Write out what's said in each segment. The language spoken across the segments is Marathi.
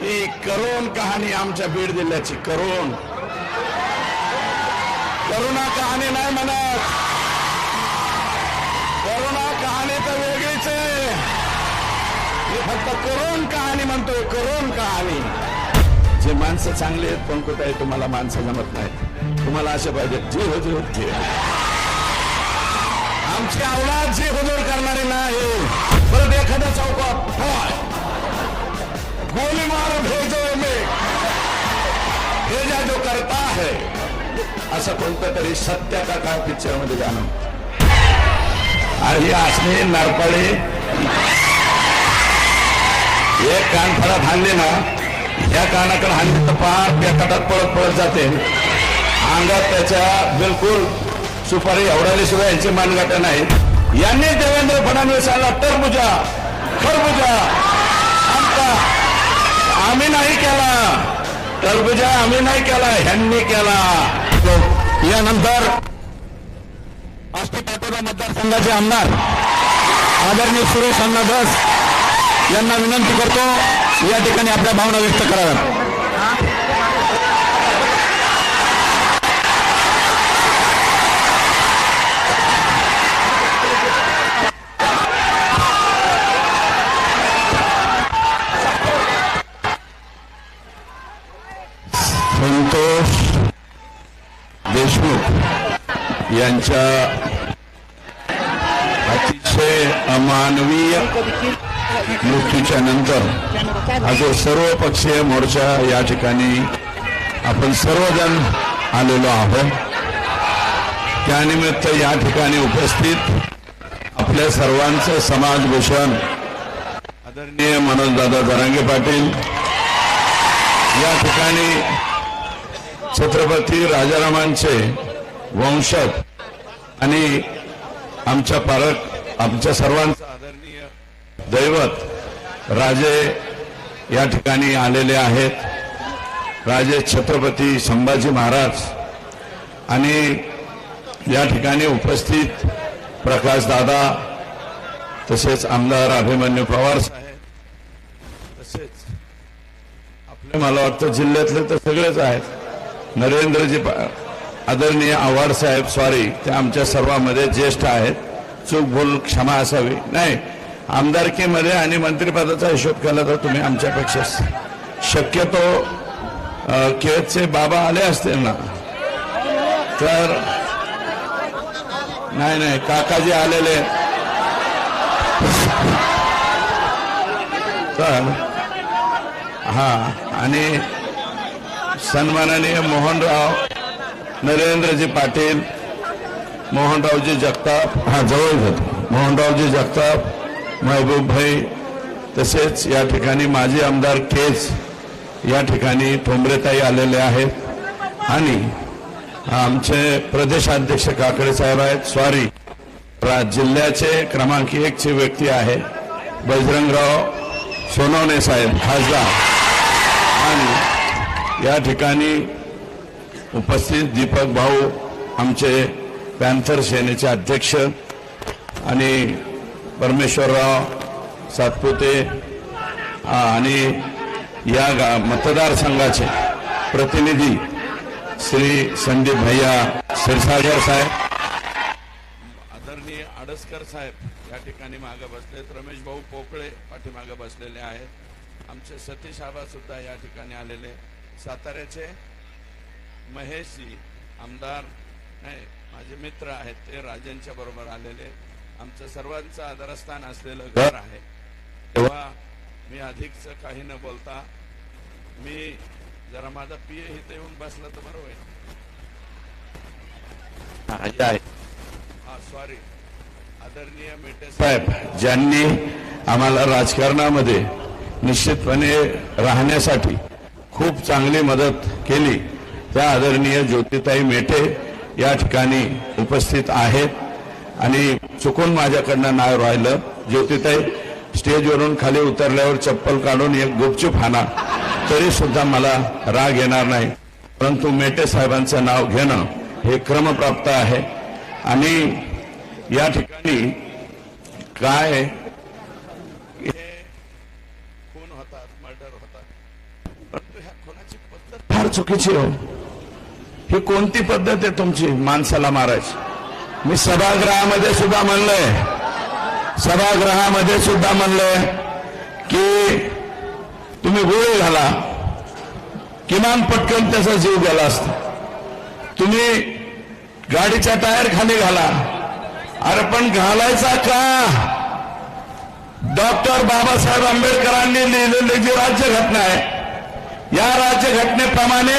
ही करोन कहाणी आमच्या बीड जिल्ह्याची करोन करुणा कहाणी नाही म्हणत. करुणा कहाणी तर वेगळीच आहे. मी फक्त करोन कहाणी म्हणतोय करोन कहाणी. जे माणसं चांगली आहेत पण कुठे आहे तुम्हाला माणसं जमत नाही तुम्हाला असे पाहिजे जी हुजूर होते आमची अवलाद जे हजूर करणारे नाही. परत एखाद्या चौकात. गोली मार भेजो में भेजा जो करता है असं कोणतं तरी सत्य का काय पिक्चरमध्ये जाणं आणि असणे नरपळे. एक कान फळात हाणले ना या कानाकडे हाणले तर पार कटात पळत पळत जाते. अंगात त्याच्या बिलकुल सुपारी एवढ्याले शिवाय यांची मानगाट्या नाही. यांनी देवेंद्र फडणवीसाला टरबुजा खरबुजा आमचा आम्ही नाही केला. टरबुजा आम्ही नाही केला ह्यांनी केला. यानंतर आष्टी पाटोदा मतदारसंघाचे आमदार आदरणीय सुरेश अण्णा यांना विनंती करतो या ठिकाणी आपल्या भावना व्यक्त कराव्यात. यांच्या अतिशय अमानवीय मृत्यूच्या नंतर हा जो सर्वपक्षीय मोर्चा या ठिकाणी आपण सर्वजण आलेलो आहोत. त्यानिमित्त या ठिकाणी उपस्थित आपल्या सर्वांचं समाजभूषण आदरणीय मनोजदादा दरांगे पाटील या ठिकाणी छत्रपती राजारामांचे वंशज. आणि आमच्या पालक आमच्या सर्वांचं आदरणीय दैवत राजे या ठिकाणी आलेले आहेत. राजे छत्रपती संभाजी महाराज आणि या ठिकाणी उपस्थित प्रकाश दादा तसेच आमदार अभिमन्यू पवार साहेब तसेच आपले मला वाटतं जिल्ह्यातले तर सगळेच आहेत. नरेंद्रजी पा- आदरणीय आव्हाड साहेब सॉरी ते आमच्या सर्वांमध्ये ज्येष्ठ आहेत. चूक भूल क्षमा असावी. नाही आमदारकीमध्ये आणि मंत्रिपदाचा हिशोब केला तर तुम्ही आमच्यापेक्षा शक्यतो अ, केतचे बाबा आले असतील ना? तर नाही नाही काकाजी आलेले. तर हा आणि सन्माननीय मोहनराव नरेंद्रजी पाटील मोहनरावजी जगताप हा जवळ घेतो मोहनरावजी जगताप महबूब भाई तसेच या ठिकाणी माजी आमदार केज या ठिकाणी ठोंबरेताई आलेले आहेत. आणि आमचे प्रदेशाध्यक्ष काकडे साहेब आहेत. स्वारी जिल्ह्याचे क्रमांक एकचे व्यक्ती आहे. बजरंगराव सोनवणे साहेब खासदार. आणि या ठिकाणी उपस्थित दीपक भाऊ आमचे पॅन्थर सेनेचे अध्यक्ष आणि परमेश्वरराव सातपुते आणि या गा- मतदारसंघाचे प्रतिनिधी श्री संदीप भैया क्षीरसागर साहेब आदरणीय आडसकर साहेब या ठिकाणी मागे बसलेत रमेश भाऊ पोकळे पाठीमागे बसलेले आहेत आमचे सतीश आबा सुद्धा या ठिकाणी आलेले साताऱ्याचे महेशजी आमदार नाही माझे मित्र आहेत ते राजांच्या बरोबर आलेले आमचं सर्वांचं आदरस्थान असलेलं घर आहे. तेव्हा मी अधिकच काही न बोलता मी जरा माझा पिये इथे येऊन बसला तर बरं होईल. हा सॉरी आदरणीय मेटे साहेब ज्यांनी आम्हाला राजकारणामध्ये निश्चितपणे राहण्यासाठी खूप चांगली मदत केली त्या आदरणीय ज्योतिताई मेटे या ठिकाणी उपस्थित आहेत. आणि चुकून माझ्याकडनं नाव राहिलं. ज्योतिताई स्टेजवरून खाली उतरल्यावर चप्पल काढून एक गुपचूप हाना. तरी सुद्धा मला राग येणार नाही. परंतु मेटे साहेबांचं नाव घेणं हे क्रमप्राप्त आहे. आणि या ठिकाणी काय खून होतात? मर्डर होतात. फार चुकीची हो. ही कोणती पद्धत आहे तुमची माणसाला मारायची? मी सभागृहामध्ये सुद्धा म्हणलंय सभागृहामध्ये सुद्धा म्हणलंय की तुम्ही गोळी घाला. किमान पटकन त्याचा जीव गेला असता. तुम्ही गाडीच्या टायर खाली घाला. अरे पण घालायचा का? डॉक्टर बाबासाहेब आंबेडकरांनी लिहिलेली जी राज्यघटना आहे या राज्यघटनेप्रमाणे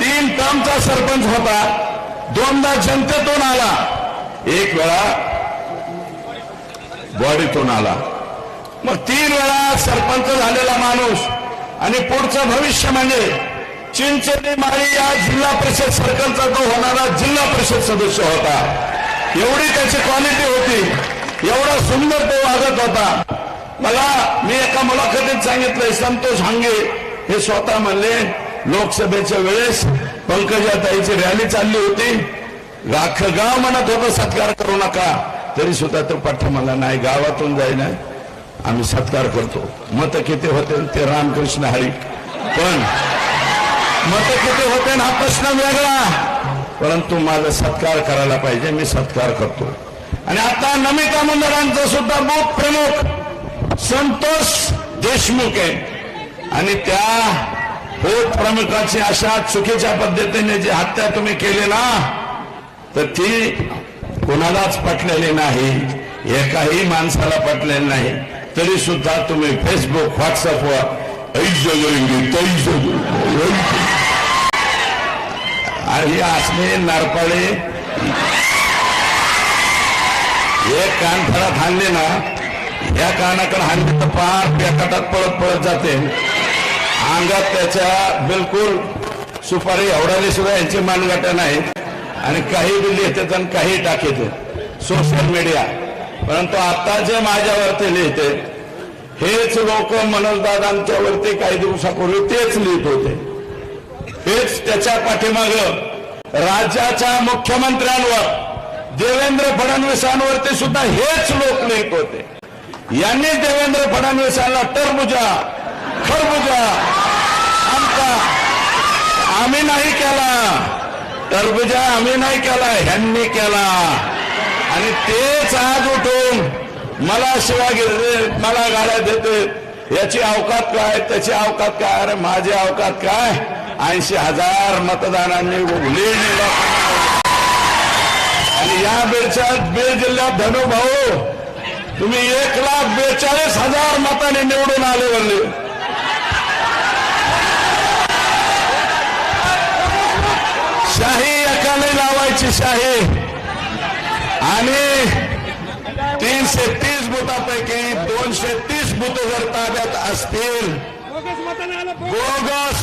तीन टर्मचा सरपंच होता. दोनदा जनतेतून आला. एक वेळा बॉडीतून आला. मग तीन वेळा सरपंच झालेला माणूस. आणि पुढचं भविष्य म्हणजे चिंचणी माळी या जिल्हा परिषद सर्कलचा तो होणारा जिल्हा परिषद सदस्य होता. एवढी त्याची क्वालिटी होती. एवढा सुंदर तो वागत होता. मला मी एका मुलाखतीत सांगितलंय संतोष हांगे हे स्वतः म्हणले लोकसभेच्या वेळेस पंकजाताईची रॅली चालली होती. राख गाव म्हणत होतं सत्कार करू नका. तरी सुद्धा तो पाठ्य मला नाही गावातून जाईना. आम्ही सत्कार करतो. मत किती होते? ते रामकृष्ण हरी. पण मत किती होते हा प्रश्न वेगळा. परंतु माझा सत्कार करायला पाहिजे मी सत्कार करतो. आणि आता नमिता मंडळांचा सुद्धा बूथ प्रमुख संतोष देशमुख आहे. आणि त्या बूथ प्रमुखाची अशा चुकीच्या पद्धतीने जी हत्या तुम्ही केली ना तर ती कोणालाच पटलेली नाही एकाही माणसाला पटलेली नाही. तरी सुद्धा तुम्ही फेसबुक व्हॉट्सअपवर ऐश जगेंगे तैश आणि असणे नरपळे एक कानफळात हाणले ना या कानाकडे हाणले तर पार बेकाटात पळत पळत जाते. मानगात त्याच्या बिलकुल सुपारी एवढाली सुद्धा यांची मानगाटा नाही आणि काही बिल येतात आणि काही टाकीत सोशल मीडिया परंतु आता जे माझ्यावरती लिहिते हेच लोक मनोजदादांच्यावरती काही दिवसापूर्वी तेच लिहित होते. हेच त्याच्या पाठीमाग राज्याच्या मुख्यमंत्र्यांवर देवेंद्र फडणवीसांवरती सुद्धा हेच लोक लिहित होते. यांनी देवेंद्र फडणवीसांना टरबुजा खरबुजा आम्ही नाही केला. टरबुजा आम्ही नाही केला ह्यांनी केला. आणि तेच आज उठून मला शिवा घेते मला गाड्या देते याची अवकात काय त्याची अवकात काय? अरे माझी अवकात काय? ऐंशी हजार मतदारांनी लीड आणि या बीडच्या बीड जिल्ह्यात धनुभाऊ तुम्ही एक लाख बेचाळीस हजार मताने निवडून आले वरले शाही एकाने लावायची शाही. आणि तीनशे तीस बुथापैकी दोनशे तीस बुथ जर ताब्यात असतील बोगस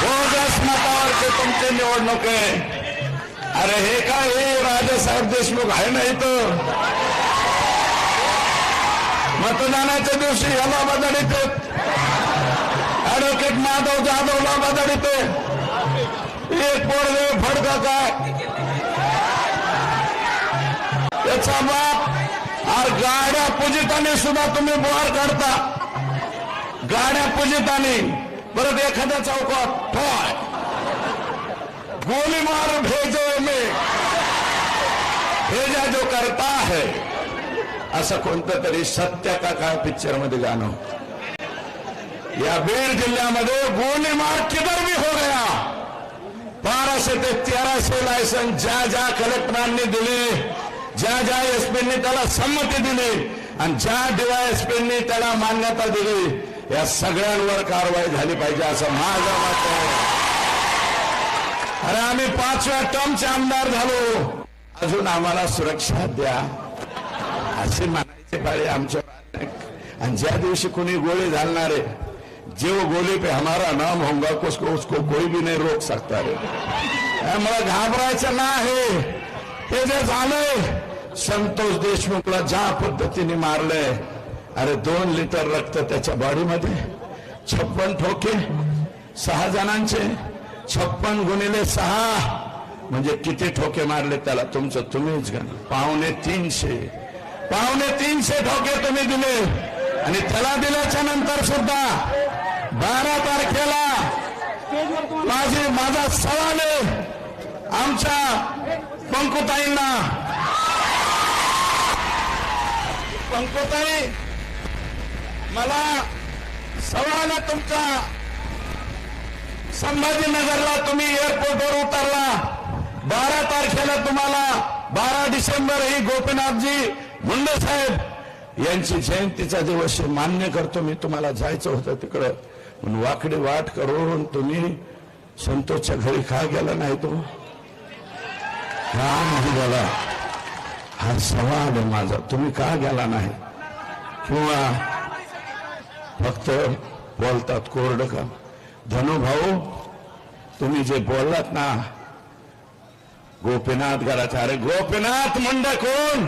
बोगस मतावरचे तुमची निवडणूक आहे. अरे हे काय हे राजासाहेब देशमुख आहे ना इथं? मतदानाच्या दिवशी याला बदलित. ऍडव्होकेट माधव जाधवला बदलित. एक पोरगे फडका काय त्याचा बाप और गाड्या पूजिताने सुद्धा तुम्ही बोर काढता गाड्या पूजिताने परत एखाद्या चौकात ठोय गोली मार भेजो में भेजा जो करता है। असं कोणतं तरी सत्य का काय पिक्चर मध्ये गाणं या बीड जिल्ह्यामध्ये गोली मार किधर भी हो गया? बाराशे ते तेराशे लायसन ज्या ज्या कलेक्टरांनी दिले ज्या ज्या एसपींनी त्याला संमती दिली आणि ज्या डीवायएसपींनी त्याला मान्यता दिली या सगळ्यांवर कारवाई झाली पाहिजे असं माझं मत आहे. अरे आम्ही पाचव्या टर्मचे आमदार झालो. अजून आम्हाला सुरक्षा द्या असे म्हणायचे पाहिजे आमच्या आणि ज्या दिवशी कोणी गोळी घालणारे जो गोली पे हमारा नाम होगा उसको उसको कोई भी नहीं रोक सकता रे मला घाबरायचं नाही. हे जे झालंय संतोष देशमुखला ज्या पद्धतीने मारलंय अरे दोन लिटर रक्त त्याच्या बॉडीमध्ये छप्पन ठोके सहा जणांचे छप्पन गुणिले सहा म्हणजे किती ठोके मारले त्याला तुमचं तुम्हीच गण पावणे तीनशे. पावणे तीनशे ठोके तुम्ही दिले. आणि त्याला दिल्याच्या नंतर सुद्धा बारा तारखेला माझी माझा सवाल आमच्या पंकुताईंना. पंकुताई मला सवाल तुमचा संभाजीनगरला तुम्ही एअरपोर्टवर उतरला. बारा तारखेला तुम्हाला बारा डिसेंबर ही गोपीनाथजी मुंडे साहेब यांची जयंतीचा दिवस मान्य करतो. मी तुम्हाला जायचं होतं तिकडं. पण वाकडी वाट करून तुम्ही संतोषच्या घरी का गेला नाही तो? का गेला? हा सवाल आहे माझा. तुम्ही का गेला नाही? किंवा फक्त बोलतात कोरड का? धनुभाऊ तुम्ही जे बोललात ना गोपीनाथ घराचा अरे गोपीनाथ मुंडे कोण?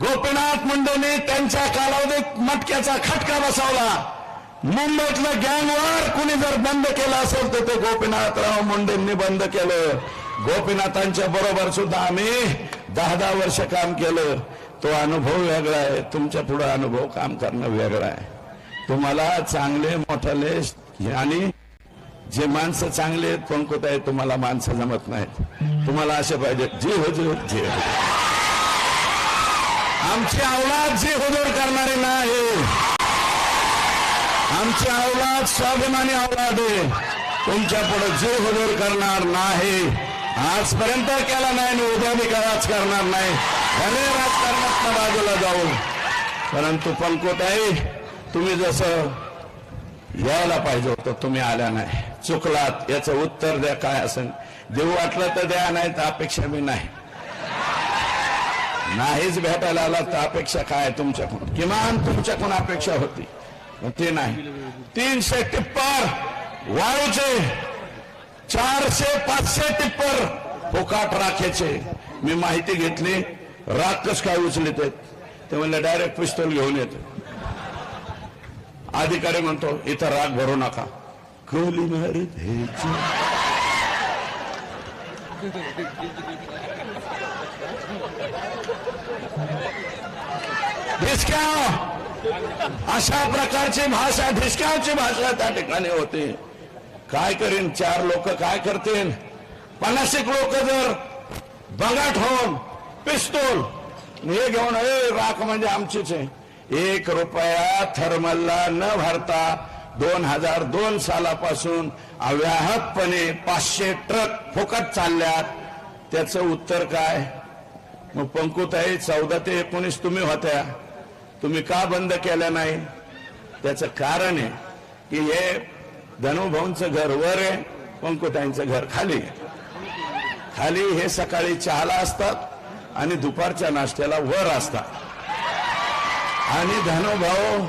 गोपीनाथ मुंडेने त्यांच्या कालावधीत मटक्याचा खटका बसवला. मुंबईतलं गँगवर कुणी जर बंद केलं असेल तर ते गोपीनाथराव मुंडेंनी बंद केलं. गोपीनाथांच्या बरोबर सुद्धा आम्ही दहा दहा वर्ष काम केलं. तो अनुभव वेगळा आहे. तुमच्यापुढे अनुभव काम करणं वेगळा आहे. तुम्हाला चांगले मोठाले आणि जे माणसं चांगले आहेत पंकुत आहे तुम्हाला माणसं जमत नाहीत. तुम्हाला असे पाहिजे जी हुजूर जे हुजूर. आमची अवलाद जी हुजूर करणारी नाही. आमची अवलाद स्वाभिमानी अवलाद आहे. तुमच्यापुढे जे हजर करणार नाही आजपर्यंत केला नाही आणि उद्या मी कराच करणार नाही. भले राजकारणात बाजूला जाऊ परंतु पंकोताई तुम्ही जसं यायला पाहिजे होतं तुम्ही आल्या नाही. चुकलात याचं उत्तर द्या काय असेल. देऊ वाटलं तर द्या नाही तर अपेक्षा मी नाही. नाहीच भेटायला आला तर अपेक्षा काय तुमच्याकडून? किमान तुमच्याकडून अपेक्षा होती. ते नाही. तीनशे टिप्पर वाळूचे चारशे पाचशे टिप्पर फोकाट राखेचे. मी माहिती घेतली राख कस काय उचलित ते म्हणले डायरेक्ट पिस्तोल घेऊन येते. अधिकारी म्हणतो इथं राग भरू नका. कोली मारी द्यायची. अशा प्रकारची भाषा ढिसक्यावची भाषा त्या ठिकाणी होते. काय करीन? चार लोक काय करतील? पन्नासिक लोक जर बगाट होऊन पिस्तूल हे घेऊन ए राख म्हणजे आमचीच आहे. एक रुपया थर्मलला न भरता दोन हजार दोन सालापासून अव्याहतपणे पाचशे ट्रक फुकट चालल्यात. त्याचं उत्तर काय? मग पंकुताई चौदा ते एकोणीस तुम्ही होत्या. तुम्ही का बंद केलं नाही? त्याचं कारण आहे की हे धनुभाऊंचं घर वर आहे पंकुताईंचं घर खाली खाली हे सकाळी चहाला असतात आणि दुपारच्या नाश्त्याला वर असतात. आणि धनुभाऊ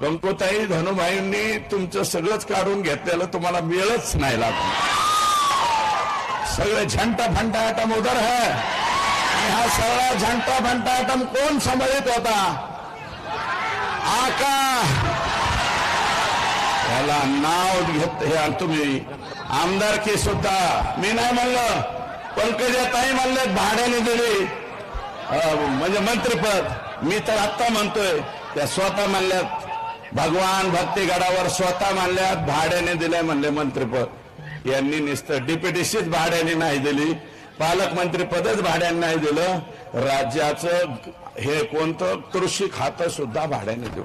पंकुताई धनुभाईंनी तुमचं सगळंच काढून घेतलेलं तुम्हाला मिळच नाही लागत. सगळे झंटा फंटा आता मोदर है. हा सगळा झंटा फंटा आयटम कोण सांभाळित होता? आका. त्याला नाव घेत हे तुम्ही. आमदारकी सुद्धा. मी नाही म्हणलं. पंकजाताई म्हणले भाड्याने दिली. म्हणजे मंत्रीपद. मी तर आत्ता म्हणतोय त्या स्वतः म्हणल्यात भगवान भक्तीगडावर स्वतः मानल्यात भाड्याने दिलंय म्हणले मंत्रीपद. यांनी नुसतं डीपीटीसीच भाड्याने नाही दिली. पालकमंत्री पदच भाड्याने नाही दिलं. राज्याचं हे कोणतं? कृषी खातं सुद्धा भाड्याने देऊ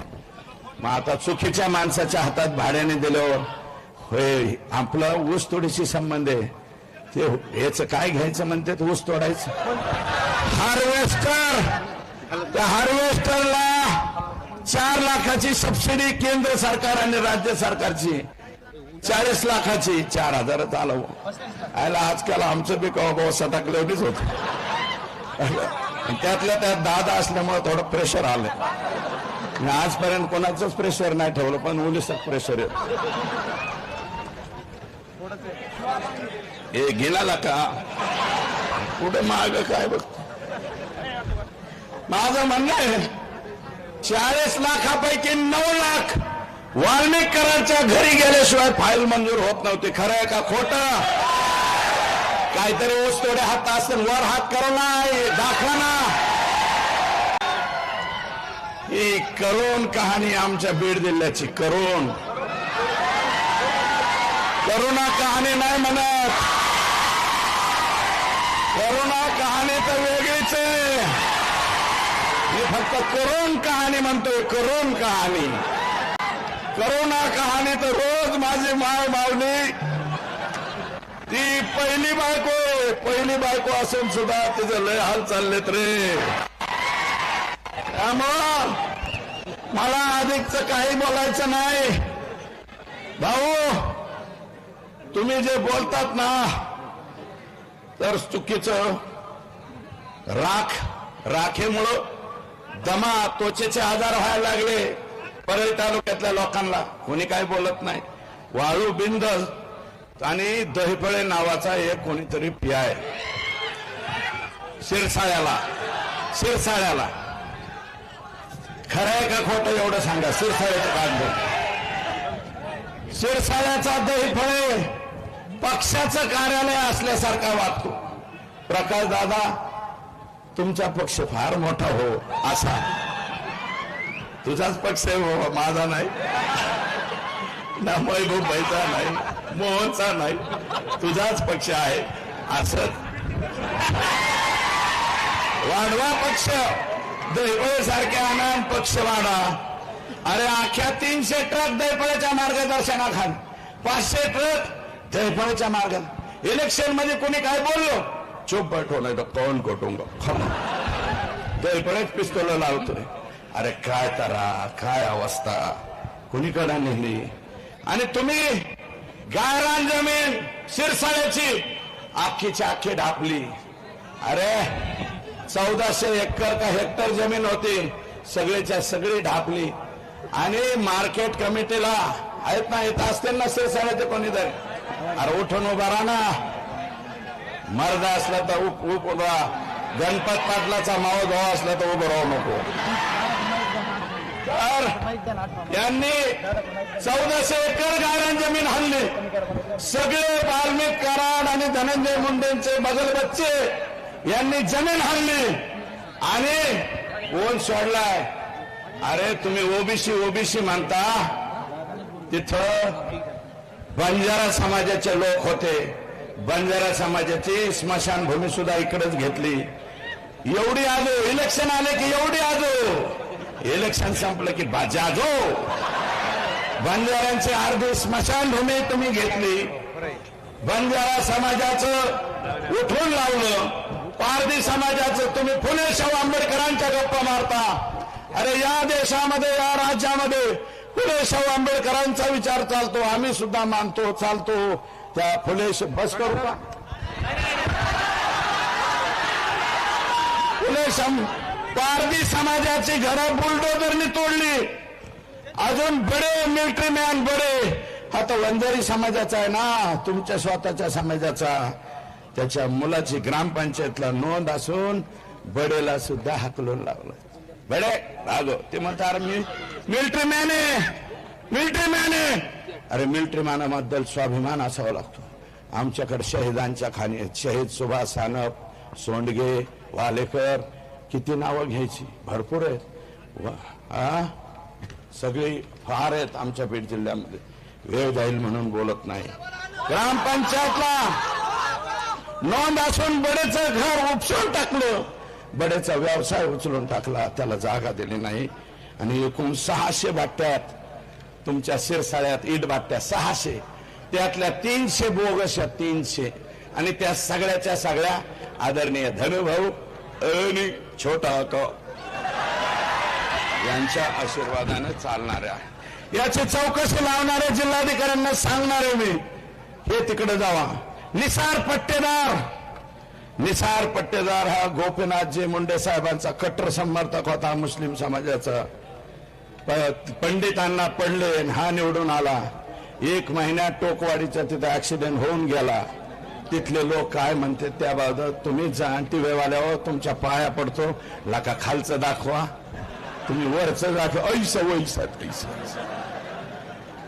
मग आता चुकीच्या माणसाच्या हातात भाड्याने दिलं होय आपलं ऊस तोडीशी संबंध आहे. ते याच काय घ्यायचं म्हणते? ऊस तोडायचं. हार्वेस्टर! त्या हार्वेस्टरला चार लाखाची सबसिडी केंद्र सरकार आणि राज्य सरकारची. चाळीस लाखाची चार हजारच आलं आयला आजकाल आमचं बी कवा बाबा सटाकलेवढीच होत. त्यातल्या त्यात दादा असल्यामुळे थोडं प्रेशर आलं मी आजपर्यंत कोणाचंच प्रेशर नाही ठेवलं पण उलिसच प्रेशर येत. हे गेला का? कुठे माग काय बघ. माझं म्हणणं आहे चाळीस लाखापैकी नऊ लाख वाल्मिकरांच्या घरी गेल्याशिवाय फाईल मंजूर होत नव्हती. खरं आहे का खोट? काहीतरी ओस थोडे हात असतील वर हात करू नाही दाखवा ना. ही करोन कहाणी आमच्या बीड जिल्ह्याची करोन करुणा कहाणी नाही म्हणत. करुणा कहाणी तर वेगळीच आहे. मी फक्त करोन कहाणी म्हणतोय करोन कहाणी. करोना कहाणी तर रोज माझी माय मावली ती पहिली बायको पहिली बायको असून सुद्धा तिचे लय हाल चाललेत रे. त्यामुळं मला अधिकच काही बोलायचं नाही. भाऊ तुम्ही जे बोलतात ना तर चुकीचं. राख राखेमुळं दमा त्वचेचे आजार व्हायला लागले. परळी तालुक्यातल्या लोकांना कोणी काय बोलत नाही. वाळू बिंद आणि दहीफळे नावाचा एक कोणीतरी पियाय शिरसाळ्याला शिरसाळ्याला. खरं आहे का खोटं एवढं सांगा शिरसाळ्याचं कागद शिरसाळ्याचा दहीफळे पक्षाचं कार्यालय असल्यासारखा वागतो. प्रकाश दादा तुमचा पक्ष फार मोठा हो असा. तुझाच पक्ष आहे बाबा माझा नाही. ना महबूबाईचा नाही मोहनचा नाही. तुझाच पक्ष आहे असं. वाढवा पक्ष. दैपळे सारख्या अनाम पक्ष वाढा. अरे आख्या तीनशे ट्रक दैपळेच्या मार्गदर्शनाखाली. पाचशे ट्रक दैपळेच्या मार्गात इलेक्शनमध्ये कोणी काय बोललो? चुप बैठो नाही तर कौन कोटुंग दैपळेच पिस्तोल लावतोय. अरे काय तारा काय अवस्था? कुणीकडे नेली आणि तुम्ही गायरान जमीन शिरसाळ्याची आखीच्या आखी ढापली. अरे चौदाशे एकर का हेक्टर जमीन होती सगळीच्या सगळी ढापली. आणि मार्केट कमिटीला आहेत ना येत असतील ना शिरसाळ्याचे कोणीतरी अरे उठून उभा राहा ना. मर्द असला तर उप उप उभा. गणपत पाटलाचा मावळ भाऊ असला तर उभं राहू नको. तर यांनी चौदाशे एकर गायरान जमीन हल्ली सगळे वाल्मिक कराड आणि धनंजय मुंडेंचे बगल बच्चे यांनी जमीन हल्ली आणि कोण सोडलाय? अरे तुम्ही ओबीसी ओबीसी म्हणता. तिथं बंजारा समाजाचे लोक होते. बंजारा समाजाची स्मशानभूमी सुद्धा इकडेच घेतली. एवढी आजो इलेक्शन आले की एवढी आजो. इलेक्शन संपलं की बाजाजो बंजाऱ्यांची अर्धी स्मशानभूमी तुम्ही घेतली. बंजारा समाजाचं उठून लावलं. पारधी समाजाचं तुम्ही फुले शाहू आंबेडकरांच्या गप्पा मारता. अरे या देशामध्ये या राज्यामध्ये फुले शाहू आंबेडकरांचा विचार चालतो. आम्ही सुद्धा मानतो चालतो. त्या फुले बस करू का? फुले पारधी समाजाची घरं बुलडोजरनी तोडली. अजून बडे मिलिटरी मॅन बडे. हा तर वंजारी समाजाचा आहे ना तुमच्या स्वतःच्या समाजाचा. त्याच्या मुलाची ग्रामपंचायतला नोंद असून बडेला सुद्धा हाकलून लावलं. बडे रागो ते म्हणतात मी मिलिटरी मॅन आहे. मिलिटरी मॅन आहे. अरे मिलिटरी मॅनाबद्दल स्वाभिमान असावा लागतो. आमच्याकडे शहीदांच्या खाणी शहीद सुभाष सानप सोंडगे वालेकर किती नावं घ्यायची? भरपूर आहेत. सगळी फार आहेत आमच्या बीड जिल्ह्यामध्ये. वेळ जाईल म्हणून बोलत नाही. ग्रामपंचायतला नोंद असून बडेचं घर उपसून टाकलं. बडेचा व्यवसाय उचलून टाकला. त्याला जागा दिली नाही. आणि एकूण सहाशे बाट्यात तुमच्या शिरसाळ्यात ईट बाट्या सहाशे. त्यातल्या तीनशे बोगस आहेत, तीनशे. आणि त्या सगळ्याच्या सगळ्या आदरणीय धनुभाऊ आणि छोटा हक्क यांच्या आशीर्वादानं चालणाऱ्या याची चौकशी लावणाऱ्या जिल्हाधिकाऱ्यांना सांगणारे मी. हे तिकडे जावा. निसार पट्टेदार. निसार पट्टेदार हा गोपीनाथजी मुंडे साहेबांचा कट्टर समर्थक होता मुस्लिम समाजाचा. पंडितांना पडले हा निवडून आला. एक महिन्यात टोकवाडीचा तिथे ऍक्सिडेंट होऊन गेला. तिथले लोक काय म्हणते त्याबाबत तुम्ही जा टीव्ही वाल्यावर तुमच्या पाया पडतो. लाका खालचं दाखवा. तुम्ही वरचं दाखवा. ऐस वैसात ऐस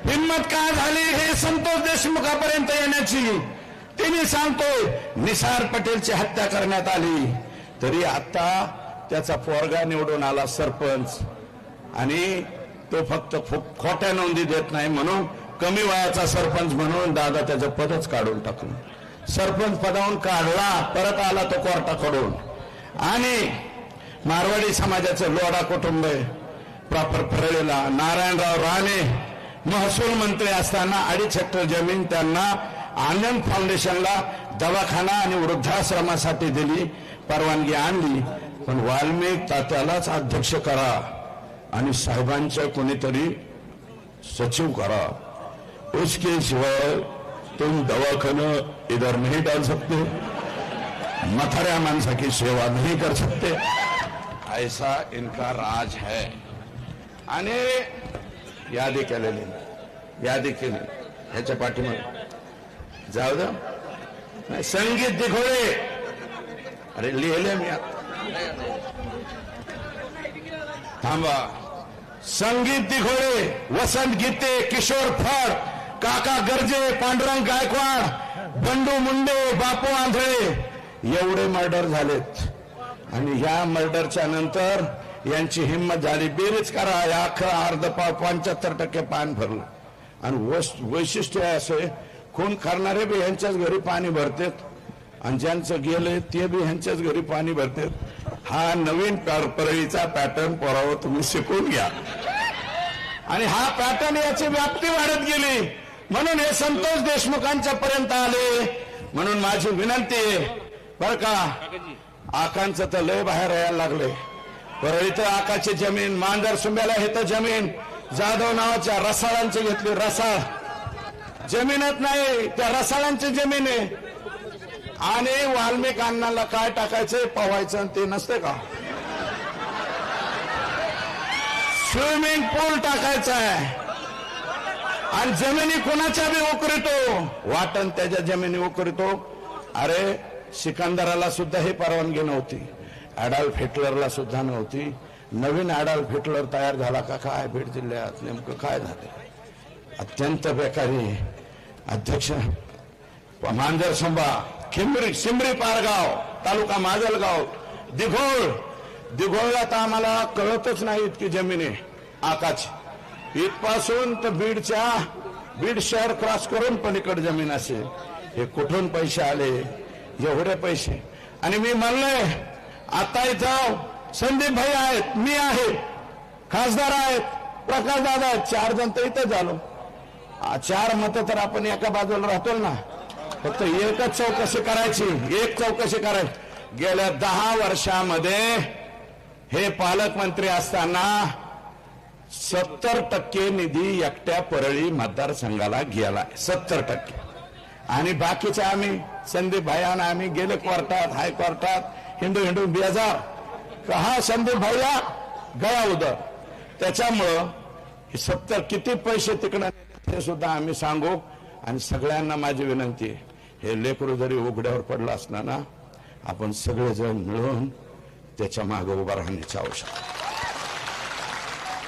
हिंमत का झाली? हे संतोष देशमुखापर्यंत येण्याची. तिने सांगतोय निसार पटेलची हत्या करण्यात आली. तरी आता त्याचा पोरगा निवडून आला सरपंच. आणि तो फक्त खोट्या नोंदी देत नाही म्हणून कमी वयाचा सरपंच म्हणून दादा त्याचं पदच काढून टाकलं. सरपंच पदावून काढला परत आला तो कोर्टाकडून. आणि मारवाडी समाजाचं लोडा कुटुंब आहे प्रॉपर फरळेला. नारायणराव राणे महसूल मंत्री असताना अडीच हेक्टर जमीन त्यांना आनंद फाउंडेशनला दवाखाना आणि वृद्धाश्रमासाठी दिली परवानगी आणली. पण वाल्मिक तात्यालाच अध्यक्ष करा आणि साहेबांच्या कोणीतरी सचिव करा. उसके तुम दवाखाना इधर नहीं डाल सकते। मथाऱ्या मानसा की सेवा नहीं कर सकते। ऐसा इनका राज है। आणि यादी केलेली यादी केली ह्याच्या पाठीमध्ये जाऊ द्या संगीत दिखोळे अरे लिहिले मी थांबा। संगीत दिघोळे वसंत गीते किशोर फड काका गर्जे पांडुरंग गायकवाड बंडू मुंडे बापू आंधळे एवढे मर्डर झालेत. आणि ह्या मर्डरच्या नंतर यांची हिंमत झाली बेरीज करा या अर्ध पाव पंच्याहत्तर टक्के पान भरलं. आणि वस- वैशिष्ट्य असे खून करणारे बी यांच्याच घरी पाणी भरतेत. आणि ज्यांचं गेले ते बी ह्यांच्याच घरी पाणी भरतेत. हा नवीन परळीचा पॅटर्न पोरावर तुम्ही शिकून घ्या. आणि हा पॅटर्न याची व्याप्ती वाढत गेली. म्हणून हे संतोष देशमुखांच्या पर्यंत आले. म्हणून माझी विनंती आहे बर का? आकांचं तर लय बाहेर यायला लागले. इथं आकाची जमीन मांजर सुंब्याला हे तर जमीन. जाधव नावाच्या रसाळांची घेतली रसाळ. जमीनच नाही त्या रसाळांची जमीन आहे. आणि वाल्मिक अन्नाला काय टाकायचंय पवायचं आणि ते नसते का? स्विमिंग पूल टाकायचा आहे आणि जमिनी कोणाच्या बी उकरितो? वाटण त्याच्या जमिनी उकरितो. अरे सिकंदराला सुद्धा ही परवानगी नव्हती. अडॉल्फ हिटलरला सुद्धा नव्हती. नवीन अडॉल्फ हिटलर तयार झाला का? काय बीड जिल्ह्यात नेमकं काय झालं? अत्यंत बेकारी. अध्यक्ष मांजर संभा खिमरी सिमरी पारगाव तालुका माजलगाव दिघोळ. दिघोळला तर आम्हाला कळतच नाही इतकी जमिनी. आकाश. इथपासून तर बीडच्या बीड शहर क्रॉस करून पलीकड जमीन असेल हे कुठून पैसे आले? एवढे पैसे. आणि मी म्हणलोय आता इथं संदीप भाई आहेत मी आहे. खासदार आहेत प्रकाश दादा आहेत चार जण तर इथं झालो चार मतं तर आपण एका बाजूला राहतो ना. फक्त एकच चौकशी करायची एक चौकशी करायची. गेल्या दहा वर्षामध्ये हे पालकमंत्री असताना सत्तर टक्के निधी एकट्या परळी मतदारसंघाला गेला सत्तर टक्के. आणि बाकीचे आम्ही संदीप भाईयानं आम्ही गेले कोर्टात हायकोर्टात हिंदू हिंदू बेजार. का हा संदीप भैया गया उदर. त्याच्यामुळं सत्तर किती पैसे तिकडं ते सुद्धा आम्ही सांगू आणि सगळ्यांना माझी विनंती आहे. हे लेकरू जरी उघड्यावर पडलं असणार ना आपण सगळेजण मिळून त्याच्यामागे उभा राहण्याची आवश्यकता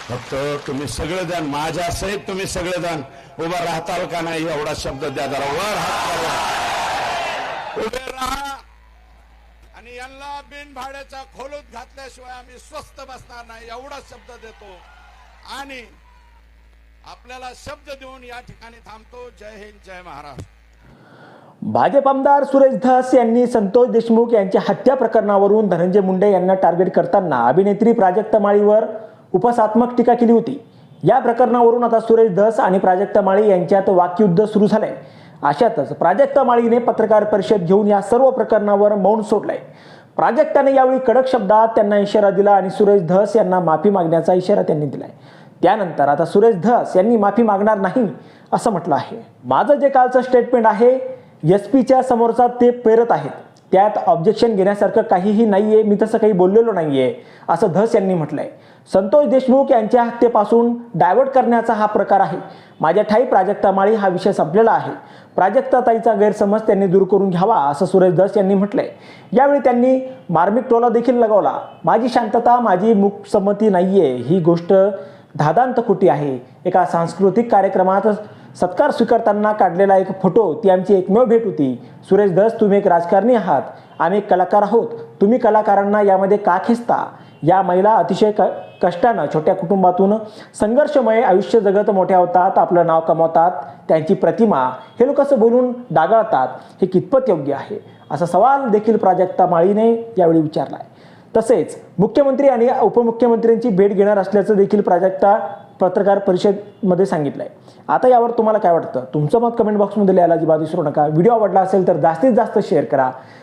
फक्त तुम्ही सगळेजण माझ्या सहित तुम्ही सगळेजण उभा राहताल का नाही एवढा शब्द द्या जरा वर उभे राहा. आणि यांना बिन भाड्याच्या खोलूत घातल्याशिवाय आम्ही स्वस्त बसणार नाही एवढा शब्द देतो. आणि आपल्याला शब्द देऊन या ठिकाणी थांबतो. जय हिंद जय महाराष्ट्र. भाजप आमदार सुरेश धस यांनी संतोष देशमुख यांच्या हत्या प्रकरणावरून धनंजय मुंडे यांना टार्गेट करताना अभिनेत्री प्राजक्ता माळीवर उपसात्मक टीका केली होती. या प्रकरणावरून आता सुरेश धस आणि प्राजक्ता माळी यांच्यात वाकयुद्ध सुरू झालंय. अशातच प्राजक्ता माळीने पत्रकार परिषद घेऊन या सर्व प्रकरणावर मौन सोडलंय. प्राजक्ताने यावेळी कडक शब्दात त्यांना इशारा दिला आणि सुरेश धस यांना माफी मागण्याचा इशारा त्यांनी दिलाय. त्यानंतर आता सुरेश धस यांनी माफी मागणार नाही असं म्हटलं आहे. माझं जे कालचं स्टेटमेंट आहे एस पीच्या समोरचा ते पेरत आहेत. त्यात ऑब्जेक्शन घेण्यासारखं काहीही नाही आहे मी तसं काही बोललेलो नाही आहे असं धस यांनी म्हटलंय. संतोष देशमुख यांच्या हत्येपासून डायव्हर्ट करण्याचा हा प्रकार आहे. माझ्या ठाई प्राजक्ता माळी हा विषय संपलेला आहे. प्राजक्ताताईचा गैरसमज त्यांनी दूर करून घ्यावा असं सुरेश दस यांनी म्हटलंय. यावेळी त्यांनी मार्मिक टोला देखील लगावला. माझी शांतता माझी मूकसंमती नाहीये. ही गोष्ट धादांत खोटी आहे. एका सांस्कृतिक कार्यक्रमात सत्कार स्वीकारताना काढलेला एक फोटो ती आमची एकमेव भेट होती. सुरेश दस तुम्ही एक राजकारणी आहात. आम्ही एक कलाकार आहोत. तुम्ही कलाकारांना यामध्ये का खेचता? या महिला अतिशय क कष्टानं छोट्या कुटुंबातून संघर्षमय आयुष्य जगत मोठ्या होतात आपलं नाव कमवतात त्यांची प्रतिमा हे लोक असं बोलून डागाळतात हे कितपत योग्य आहे? असा सवाल देखील प्राजक्ता माळीने यावेळी विचारला आहे तसेच मुख्यमंत्री आणि उपमुख्यमंत्र्यांची भेट घेणार असल्याचं देखील प्राजक्ता पत्रकार परिषदमध्ये सांगितलंय. आता यावर तुम्हाला काय वाटतं? तुमचं मत कमेंट बॉक्समध्ये लिहायला अजिबात विसरू नका. व्हिडिओ आवडला असेल तर जास्तीत जास्त शेअर करा.